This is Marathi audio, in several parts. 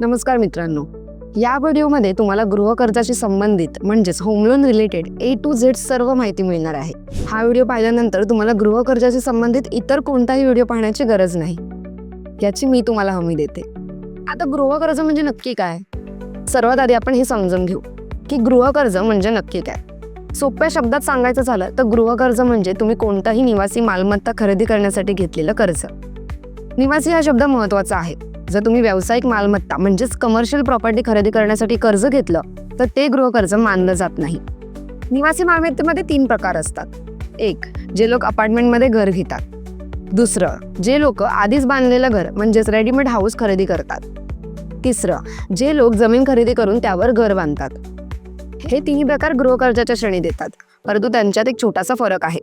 नमस्कार मित्रांनो. या व्हिडिओमध्ये तुम्हाला गृहकर्जाशी संबंधित म्हणजेच home loan related A to Z सर्व माहिती मिळणार आहे. हा व्हिडिओ पाहिल्यानंतर तुम्हाला गृहकर्जाशी संबंधित इतर कोणताही व्हिडिओ पाहण्याची गरज नाही. याची मी तुम्हाला हमी देते. आता गृहकर्ज म्हणजे नक्की काय? सर्वात आधी आपण हे समजून घेऊ की गृहकर्ज म्हणजे नक्की काय? सोप्या शब्दात सांगायचं झालं तर गृहकर्ज म्हणजे तुम्ही कोणताही निवासी मालमत्ता खरेदी करण्यासाठी घेतलेलं कर्ज. निवासी हा शब्द महत्त्वाचा आहे. जर तुम्ही व्यावसायिक मालमत्ता म्हणजेच कमर्शियल प्रॉपर्टी खरेदी करण्यासाठी कर्ज घेतलं तर ते गृहकर्ज मानलं जात नाही. निवासी मालमत्तेमध्ये तीन प्रकार असतात. एक जे लोक अपार्टमेंटमध्ये घर घेतात. दुसरं जे लोक आधीच बांधलेलं घर म्हणजेच रेडीमेड हाऊस खरेदी करतात. तिसरं जे लोक जमीन खरेदी करून त्यावर घर बांधतात. हे तिन्ही प्रकार गृहकर्जाच्या श्रेणी देतात परंतु त्यांच्यात एक छोटासा फरक आहे.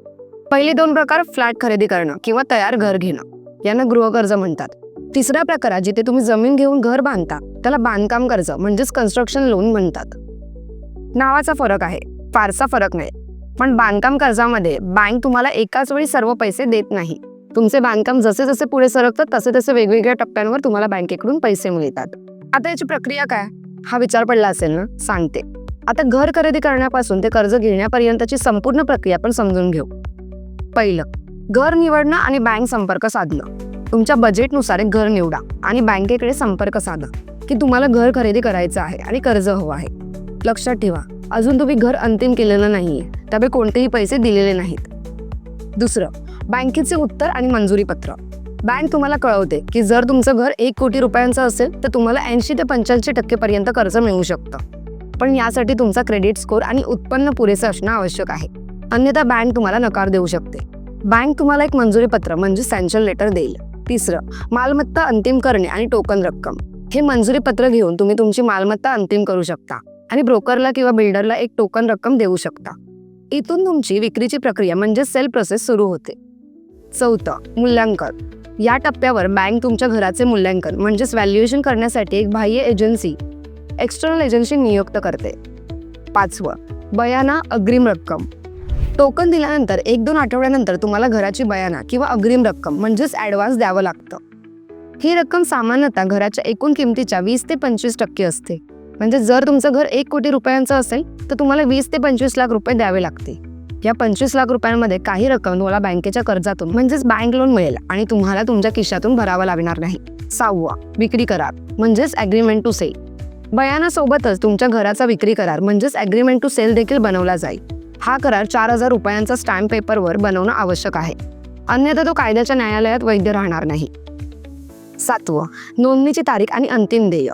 पहिले दोन प्रकार फ्लॅट खरेदी करणं किंवा तयार घर घेणं यांना गृहकर्ज म्हणतात. तिसऱ्या आहे जिथे तुम्ही जमीन घेऊन घर बांधता त्याला बांधकाम कर्ज म्हणजेच कन्स्ट्रक्शन लोन म्हणतात. नावाचा फरक आहे फारसा फरक नाही. पण बांधकाम कर्जामध्ये बँक तुम्हाला एकाच वेळी सर्व पैसे देत नाही. तुमचे बांधकाम जसे जसे पुढे सरकतात तसे तसे वेगवेगळ्या टप्प्यांवर तुम्हाला बँकेकडून पैसे मिळतात. आता याची प्रक्रिया काय? हा विचार पडला असेल ना? सांगते. आता घर खरेदी करण्यापासून ते कर्ज घेण्यापर्यंतची संपूर्ण प्रक्रिया आपण समजून घेऊ. पहिलं घर निवडणं आणि बँक संपर्क साधणं. तुमच्या बजेटनुसार एक घर निवडा आणि बँकेकडे संपर्क साधा की तुम्हाला घर खरेदी करायचं आहे आणि कर्ज हवं आहे. लक्षात ठेवा अजून तुम्ही घर अंतिम केलेलं नाही आहे त्यामुळे कोणतेही पैसे दिलेले नाहीत. दुसरं बँकेचे उत्तर आणि मंजुरी पत्र. बँक तुम्हाला कळवते की जर तुमचं घर एक कोटी रुपयांचं असेल तर तुम्हाला ऐंशी ते पंच्याऐंशी टक्केपर्यंत कर्ज मिळू शकतं. पण यासाठी तुमचा क्रेडिट स्कोर आणि उत्पन्न पुरेसं असणं आवश्यक आहे. अन्यथा बँक तुम्हाला नकार देऊ शकते. बँक तुम्हाला एक मंजुरी पत्र म्हणजे सँक्शन लेटर देईल. तिसरं मालमत्ता अंतिम करणे आणि टोकन रक्कम. हे मंजुरी पत्र घेऊन तुम्ही तुमची मालमत्ता अंतिम करू शकता आणि ब्रोकरला किंवा बिल्डरला एक टोकन रक्कम देऊ शकता. इथून तुमची विक्रीची प्रक्रिया म्हणजे सेल प्रोसेस सुरू होते. चौथं मूल्यांकन. या टप्प्यावर बँक तुमच्या घराचे मूल्यांकन म्हणजेच व्हॅल्युएशन करण्यासाठी एक बाह्य एजन्सी एक्सटर्नल एजन्सी नियुक्त करते. पाचवं बयाना अग्रिम रक्कम. टोकन दिल्यानंतर एक दोन आठवड्यानंतर तुम्हाला घराची बयाना किंवा अग्रिम रक्कम म्हणजेच ॲडव्हान्स द्यावं लागतं. ही रक्कम सामान्यतः घराच्या एकूण किमतीच्या वीस ते पंचवीस टक्के असते. म्हणजे जर तुमचं घर एक कोटी रुपयांचं असेल तर तुम्हाला वीस ते पंचवीस लाख रुपये द्यावे लागते या पंचवीस लाख रुपयांमध्ये काही रक्कम तुम्हाला बँकेच्या कर्जातून म्हणजेच बँक लोन मिळेल आणि तुम्हाला तुमच्या खिशातून भरावं लागणार नाही. सहावा विक्री करार म्हणजेच ॲग्रीमेंट टू सेल बयानासोबतच तुमच्या घराचा विक्री करार म्हणजेच ॲग्रीमेंट टू सेल देखील बनवला जाईल. हा करार चार हजार रुपयांचा स्टॅम्प पेपरवर बनवणं आवश्यक आहे. अन्यथा तो कायद्याच्या न्यायालयात वैध राहणार नाही. सातवं नोंदणीची तारीख आणि अंतिम देय.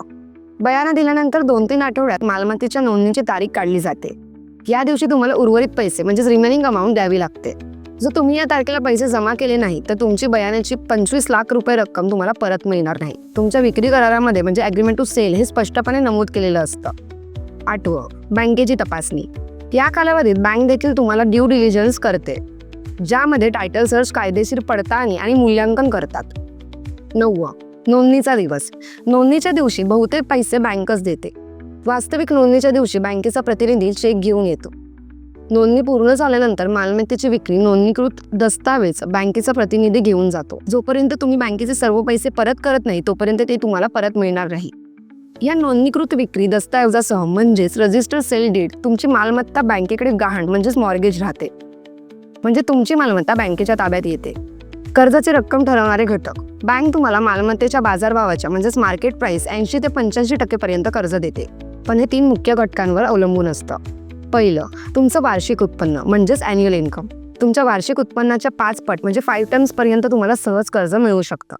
बयाना दिल्यानंतर दोन तीन आठवड्यात मालमत्तेच्या नोंदणीची तारीख काढली जाते. या दिवशी तुम्हाला उर्वरित पैसे म्हणजेच रिमेनिंग अमाऊंट द्यावी लागते. जर तुम्ही या तारखेला पैसे जमा केले नाही तर तुमची बयानाची पंचवीस लाख रुपये रक्कम तुम्हाला परत मिळणार नाही. तुमच्या विक्री करारामध्ये म्हणजे अग्रीमेंट टू सेल हे स्पष्टपणे नमूद केलेलं असतं. आठवं बँकेची तपासणी. या कालावधीत बँक देखील तुम्हाला ड्यू डिलिजन्स करते ज्यामध्ये टायटल सर्च कायदेशीर पडताळणी आणि मूल्यांकन करतात. नववा नोंदणीचा दिवस. नोंदणीच्या दिवशी बहुतेक पैसे बँकच देते. वास्तविक नोंदणीच्या दिवशी बँकेचा प्रतिनिधी चेक घेऊन येतो. नोंदणी पूर्ण झाल्यानंतर मालमत्तेची विक्री नोंदणीकृत दस्तावेज बँकेचा प्रतिनिधी घेऊन जातो. जोपर्यंत तुम्ही बँकेचे सर्व पैसे परत करत नाही तोपर्यंत ते तुम्हाला परत मिळणार नाही. या नोंदणीकृत विक्री दस्तऐवजासह म्हणजेच रजिस्टर सेल डीड तुमची मालमत्ता बँकेकडे गहाण म्हणजेच मॉर्गेज राहते. म्हणजे तुमची मालमत्ता बँकेच्या ताब्यात येते. कर्जाची रक्कम ठरवणारे घटक. बँक तुम्हाला मालमत्तेच्या बाजारभावाच्या म्हणजेच मार्केट प्राइस ऐंशी ते पंच्याऐंशी टक्केपर्यंत कर्ज देते. पण हे तीन मुख्य घटकांवर अवलंबून असतं. पहिलं तुमचं वार्षिक उत्पन्न म्हणजेच अॅन्युअल इन्कम तुमच्या वार्षिक उत्पन्नाच्या पाच पट म्हणजे फाईव्ह टर्म्सपर्यंत तुम्हाला सहज कर्ज मिळू शकतं.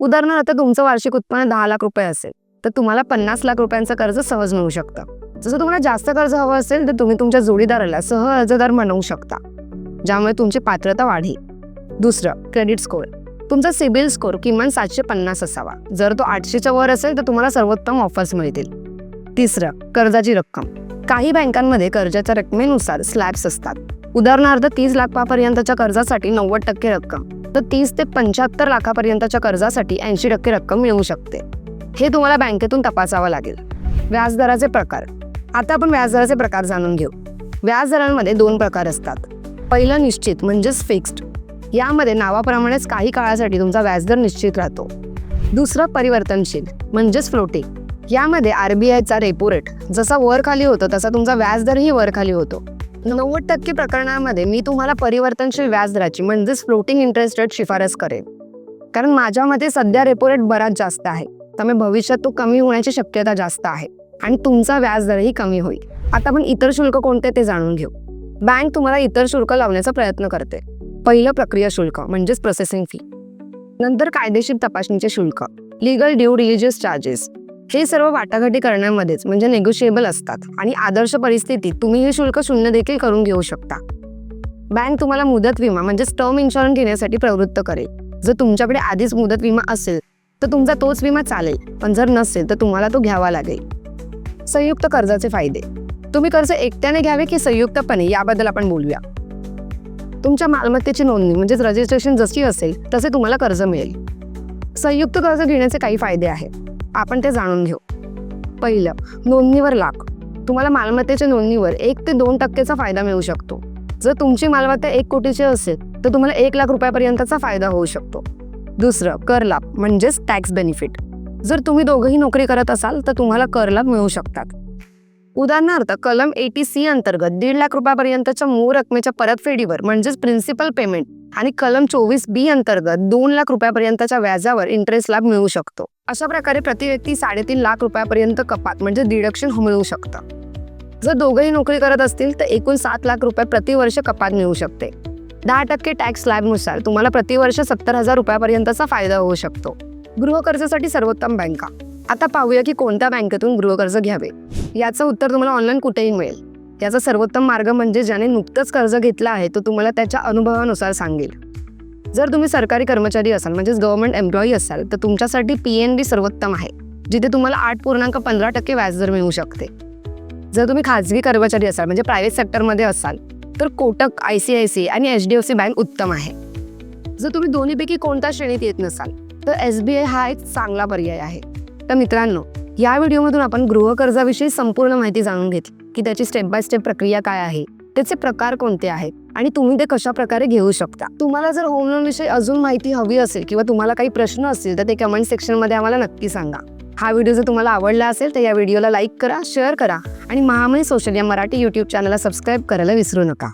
उदाहरणार्थ तुमचं वार्षिक उत्पन्न दहा लाख रुपये असेल. तर तुम्हाला पन्नास लाख रुपयांचं कर्ज सहज मिळू शकतं. जसं तुम्हाला जास्त कर्ज हवं असेल तर तुम्ही तुमच्या जोडीदाराला सह अर्जदार बनवू शकता. ज्यामुळे तुमची पात्रता वाढेल. दुसरं क्रेडिट स्कोअर तुमचा सिबिल स्कोअर किमान सातशे पन्नास असावा. जर तो आठशेच्या वर असेल तर तुम्हाला सर्वोत्तम ऑफर्स मिळतील. तिसरं कर्जाची रक्कम. काही बँकांमध्ये कर्जाच्या रकमेनुसार स्लॅब्स असतात. उदाहरणार्थ तीस लाखापर्यंतच्या कर्जासाठी नव्वद टक्के रक्कम. तर तीस ते पंच्याहत्तर लाखापर्यंतच्या कर्जासाठी ऐंशी टक्के रक्कम मिळू शकते. हे तुम्हाला बँकेतून तपासावं लागेल. व्याजदराचे प्रकार. आता आपण व्याजदराचे प्रकार जाणून घेऊ. व्याजदरांमध्ये दोन प्रकार असतात. पहिलं निश्चित म्हणजेच फिक्स्ड यामध्ये नावाप्रमाणेच काही काळासाठी तुमचा व्याजदर निश्चित राहतो. दुसरं परिवर्तनशील म्हणजेच फ्लोटिंग यामध्ये आर बी आयचा रेपो रेट जसा वर खाली होतो तसा तुमचा व्याजदरही वर खाली होतो. नव्वद टक्के प्रकरणामध्ये मी तुम्हाला परिवर्तनशील व्याजदराची म्हणजेच फ्लोटिंग इंटरेस्ट रेट शिफारस करेन. कारण माझ्या मते सध्या रेपो रेट बराच जास्त आहे. त्यामुळे भविष्यात तो कमी होण्याची शक्यता जास्त आहे. आणि तुमचा व्याजदरही कमी होईल. आता आपण इतर शुल्क कोणते ते जाणून घेऊ. बँक तुम्हाला इतर शुल्क लावण्याचा प्रयत्न करते. पहिलं प्रक्रिया शुल्क म्हणजेच प्रोसेसिंग फी नंतर कायदेशीर तपासणीचे शुल्क लिगल ड्यू रिलिजियस चार्जेस हे सर्व वाटाघाटी करण्यामध्येच म्हणजे नेगोशिएबल असतात. आणि आदर्श परिस्थितीत तुम्ही हे शुल्क शून्य देखील करून घेऊ शकता. बँक तुम्हाला मुदत विमा म्हणजेच टर्म इन्शुरन्स घेण्यासाठी प्रवृत्त करेल. जर तुमच्याकडे आधीच मुदत विमा असेल तर तुमचा तोच विमा चालेल. पण जर नसेल तर तुम्हाला तो घ्यावा लागेल. संयुक्त कर्जाचे फायदे. तुम्ही कर्ज एकट्याने घ्यावे की संयुक्तपणे? याबद्दल आपण बोलूया. तुमच्या मालमत्तेची नोंदणी म्हणजेच रजिस्ट्रेशन जशी असेल तसे तुम्हाला कर्ज मिळेल. संयुक्त कर्ज घेण्याचे काही फायदे आहेत. आपण ते जाणून घेऊ. पहिलं नोंदणीवर लाख तुम्हाला मालमत्तेच्या नोंदणीवर एक ते दोन टक्केचा फायदा मिळू शकतो. जर तुमची मालमत्ता एक कोटीची असेल तर तुम्हाला एक लाख रुपयापर्यंतचा फायदा होऊ शकतो. दुसरं कर लाभ म्हणजेच टॅक्स बेनिफिट जर तुम्ही दोघंही नोकरी करत असाल तर तुम्हाला कर लाभ मिळू शकतात. उदाहरणार्थ कलम एटी सी अंतर्गत दीड लाख रुपयापर्यंतच्या मूळ रकमेच्या परतफेडीवर म्हणजेच प्रिन्सिपल पेमेंट आणि कलम चोवीस बी अंतर्गत दोन लाख रुपयापर्यंतच्या व्याजावर इंटरेस्ट लाभ मिळू शकतो. अशा प्रकारे प्रति व्यक्ती साडेतीन लाख रुपयापर्यंत कपात म्हणजे डिडक्शन हो मिळू शकतं. जर दोघंही नोकरी करत असतील तर एकूण सात लाख रुपये प्रतिवर्ष कपात मिळू शकते. दहा टक्के टॅक्स स्लॅबनुसार तुम्हाला प्रतिवर्ष सत्तर हजार रुपयापर्यंतचा फायदा होऊ शकतो. गृहकर्जासाठी सर्वोत्तम बँका आता पाहूया की कोणत्या बँकेतून गृहकर्ज घ्यावे? याचं उत्तर तुम्हाला ऑनलाईन कुठेही मिळेल. याचा सर्वोत्तम मार्ग म्हणजे ज्याने नुकतंच कर्ज घेतलं आहे तो तुम्हाला त्याच्या अनुभवानुसार सांगेल. जर तुम्ही सरकारी कर्मचारी असाल म्हणजेच गव्हर्नमेंट एम्प्लॉई असाल तर तुमच्यासाठी पी एन बी सर्वोत्तम आहे जिथे तुम्हाला आठ पूर्णांक पंधरा टक्के व्याजदर मिळू शकते. जर तुम्ही खाजगी कर्मचारी असाल म्हणजे प्रायव्हेट सेक्टरमध्ये असाल तर Kotak I C I C आणि H D F C bank उत्तम आहे. जर तुम्ही दोन्हीपैकी कोणत्या श्रेणीत येत नसाल तर एस बी आय हा एक चांगला पर्याय आहे. तर मित्रांनो या व्हिडिओमधून आपण गृहकर्जाविषयी संपूर्ण माहिती जाणून घेतली की त्याची स्टेप बाय स्टेप प्रक्रिया काय आहे त्याचे प्रकार कोणते आहेत आणि तुम्ही ते कशा प्रकारे घेऊ शकता. तुम्हाला जर होम लोन विषयी अजून माहिती हवी असेल किंवा तुम्हाला काही प्रश्न असतील तर ते कमेंट सेक्शनमध्ये आम्हाला नक्की सांगा. हा व्हिडिओ जर तुम्हाला आवडला असेल तर या व्हिडिओला लाईक करा शेअर करा आणि महामय सोशल या मराठी यूट्यूब चॅनलला सबस्क्राईब करायला विसरू नका.